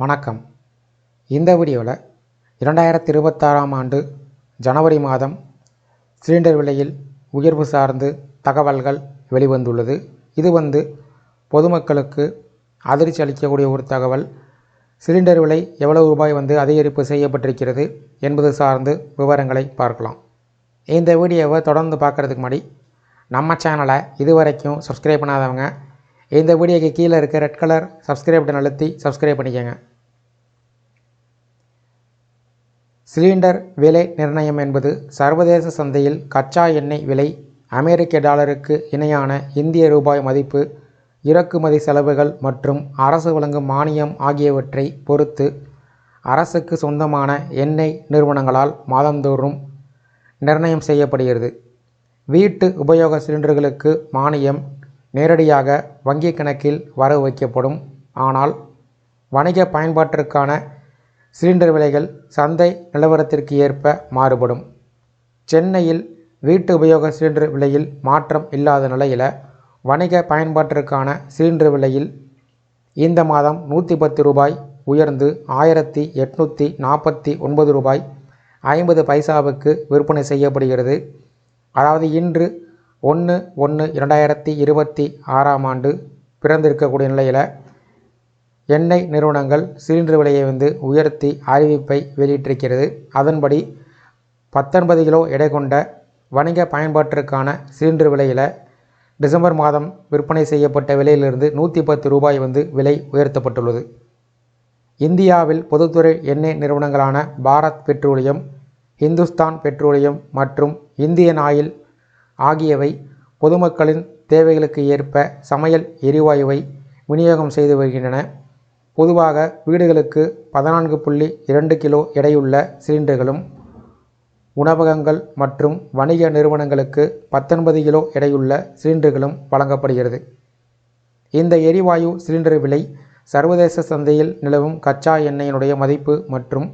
வணக்கம். இந்த வீடியோவில் இரண்டாயிரத்தி இருபத்தாறாம் ஆண்டு ஜனவரி மாதம் சிலிண்டர் விலையில் உயர்வு சார்ந்து தகவல்கள் வெளிவந்துள்ளது. இது வந்து பொதுமக்களுக்கு அதிர்ச்சி அளிக்கக்கூடிய ஒரு தகவல். சிலிண்டர் விலை எவ்வளவு ரூபாய் வந்து அதிகரிப்பு செய்யப்பட்டிருக்கிறது என்பது சார்ந்து விவரங்களை பார்க்கலாம். இந்த வீடியோவை தொடர்ந்து பார்க்குறதுக்கு முன்னாடி நம்ம சேனலை இதுவரைக்கும் சப்ஸ்கிரைப் பண்ணாதவங்க இந்த வீடியோக்கு கீழே இருக்க ரெட் கலர் சப்ஸ்கிரைப் பட்டன் அழுத்தி சப்ஸ்கிரைப் பண்ணிக்கோங்க. சிலிண்டர் விலை நிர்ணயம் என்பது சர்வதேச சந்தையில் கச்சா எண்ணெய் விலை அமெரிக்க டாலருக்கு இணையான இந்திய ரூபாய் மதிப்பு இறக்குமதி செலவுகள் மற்றும் அரசு வழங்கும் மானியம் ஆகியவற்றை பொறுத்து அரசுக்கு சொந்தமான எண்ணெய் நிறுவனங்களால் மாதந்தோறும் நிர்ணயம் செய்யப்படுகிறது. வீட்டு உபயோக சிலிண்டர்களுக்கு மானியம் நேரடியாக வங்கிக் கணக்கில் வர வைக்கப்படும். ஆனால் வணிக பயன்பாட்டிற்கான சிலிண்டர் விலைகள் சந்தை நிலவரத்திற்கு ஏற்ப மாறுபடும். சென்னையில் வீட்டு உபயோக சிலிண்டர் விலையில் மாற்றம் இல்லாத நிலையில் வணிக பயன்பாட்டிற்கான சிலிண்டர் விலையில் இந்த மாதம் நூற்றி பத்து ரூபாய் உயர்ந்து ஆயிரத்தி எட்நூற்றி நாற்பத்தி ஒன்பது ரூபாய் ஐம்பது பைசாவுக்கு விற்பனை செய்யப்படுகிறது. அதாவது இன்று ஒன்று ஒன்று இரண்டாயிரத்தி இருபத்தி ஆறாம் ஆண்டு பிறந்திருக்கக்கூடிய நிலையில் எண்ணெய் நிறுவனங்கள் சிலிண்டர் விலையை வந்து உயர்த்தி அறிவிப்பை வெளியிட்டிருக்கிறது. அதன்படி பத்தொன்பது கிலோ எடை கொண்ட வணிக பயன்பாட்டிற்கான சிலிண்டர் விலையில் டிசம்பர் மாதம் விற்பனை செய்யப்பட்ட விலையிலிருந்து நூற்றி பத்து ரூபாய் வந்து விலை உயர்த்தப்பட்டுள்ளது. இந்தியாவில் பொதுத்துறை எண்ணெய் நிறுவனங்களான பாரத் பெட்ரோலியம் இந்துஸ்தான் பெட்ரோலியம் மற்றும் இந்தியன் ஆயில் ஆகியவை பொதுமக்களின் தேவைகளுக்கு ஏற்ப சமையல் எரிவாயுவை விநியோகம் செய்து வருகின்றன. பொதுவாக வீடுகளுக்கு பதினான்கு புள்ளி இரண்டு கிலோ எடையுள்ள சிலிண்டர்களும் உணவகங்கள் மற்றும் வணிக நிறுவனங்களுக்கு பத்தொன்பது கிலோ எடையுள்ள சிலிண்டர்களும் வழங்கப்படுகிறது. இந்த எரிவாயு சிலிண்டர் விலை சர்வதேச சந்தையில் நிலவும் கச்சா எண்ணெயினுடைய மதிப்பு மற்றும்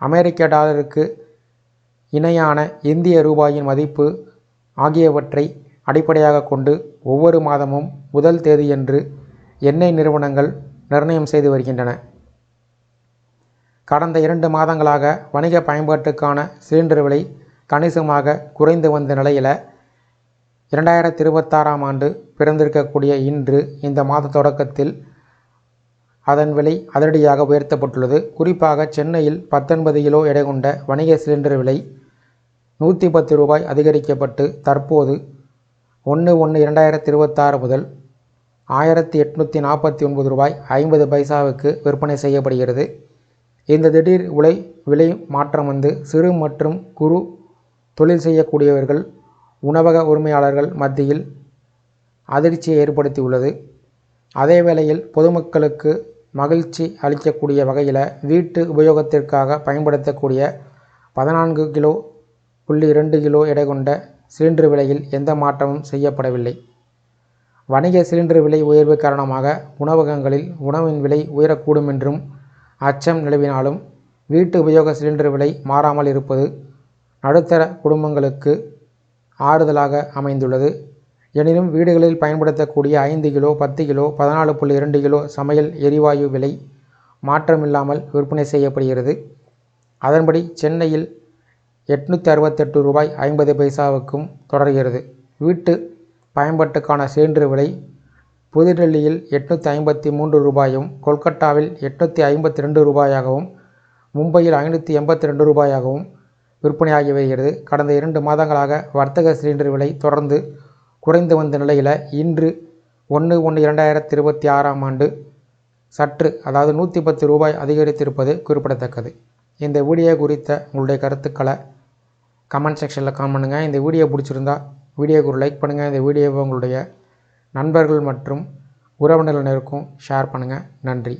அமெரிக்க டாலருக்கு இணையான இந்திய ரூபாயின் மதிப்பு ஆகியவற்றை அடிப்படையாக கொண்டு ஒவ்வொரு மாதமும் முதல் தேதியன்று எண்ணெய் நிறுவனங்கள் நிர்ணயம் செய்து வருகின்றன. கடந்த இரண்டு மாதங்களாக வணிக பயன்பாட்டுக்கான சிலிண்டர் விலை கணிசமாக குறைந்து வந்த நிலையில் இரண்டாயிரத்தி இருபத்தாறாம் ஆண்டு பிறந்திருக்கக்கூடிய இன்று இந்த மாத தொடக்கத்தில் அதன் விலை அதிரடியாக உயர்த்தப்பட்டுள்ளது. குறிப்பாக சென்னையில் பத்தொன்பது கிலோ எடை கொண்ட வணிக சிலிண்டர் விலை நூற்றி பத்து ரூபாய் அதிகரிக்கப்பட்டு தற்போது ஒன்று ஒன்று இரண்டாயிரத்தி இருபத்தாறு முதல் ஆயிரத்தி எட்நூற்றி நாற்பத்தி ஒன்பது ரூபாய் ஐம்பது பைசாவுக்கு விற்பனை செய்யப்படுகிறது. இந்த திடீர் உலை விலை மாற்றம் வந்து சிறு மற்றும் குறு தொழில் செய்யக்கூடியவர்கள் உணவக உரிமையாளர்கள் மத்தியில் அதிர்ச்சியை ஏற்படுத்தியுள்ளது. அதே வேளையில் பொதுமக்களுக்கு மகிழ்ச்சி அளிக்கக்கூடிய வகையில் வீட்டு உபயோகத்திற்காக பயன்படுத்தக்கூடிய பதினான்கு கிலோ புள்ளி இரண்டு கிலோ எடை கொண்ட சிலிண்டர் விலையில் எந்த மாற்றமும் செய்யப்படவில்லை. வணிக சிலிண்டர் விலை உயர்வு காரணமாக உணவகங்களில் உணவின் விலை உயரக்கூடும் என்றும் அச்சம் நிலவினாலும் வீட்டு உபயோக சிலிண்டர் விலை மாறாமல் இருப்பது நடுத்தர குடும்பங்களுக்கு ஆறுதலாக அமைந்துள்ளது. எனினும் வீடுகளில் பயன்படுத்தக்கூடிய ஐந்து கிலோ பத்து கிலோ பதினாலு புள்ளி இரண்டு கிலோ சமையல் எரிவாயு விலை மாற்றமில்லாமல் விற்பனை செய்யப்படுகிறது. அதன்படி சென்னையில் எட்நூற்றி அறுபத்தெட்டு ரூபாய் ஐம்பது பைசாவுக்கும் தொடர்கிறது. வீட்டு பயன்பாட்டுக்கான சிலிண்டர் விலை புதுடெல்லியில் எட்நூற்றி ஐம்பத்தி மூன்று ரூபாயும் கொல்கட்டாவில் எட்நூற்றி ஐம்பத்தி ரெண்டு ரூபாயாகவும் மும்பையில் ஐநூற்றி எண்பத்தி ரெண்டு ரூபாயாகவும் விற்பனையாகி வருகிறது கடந்த இரண்டு மாதங்களாக வர்த்தக சிலிண்டர் விலை தொடர்ந்து குறைந்து வந்த நிலையில் இன்று ஒன்று ஒன்று இரண்டாயிரத்தி இருபத்தி ஆறாம் ஆண்டு சற்று அதாவது நூற்றி பத்து ரூபாய் அதிகரித்திருப்பது குறிப்பிடத்தக்கது. இந்த வீடியோ குறித்த உங்களுடைய கருத்துக்களை கமெண்ட் செக்ஷனில் கமெண்ட் பண்ணுங்கள் இந்த வீடியோ பிடிச்சிருந்தா வீடியோக்கு ஒரு லைக் பண்ணுங்கள் இந்த வீடியோவை உங்களுடைய நண்பர்கள் மற்றும் உறவினர்களுக்கும் ஷேர் பண்ணுங்கள் நன்றி.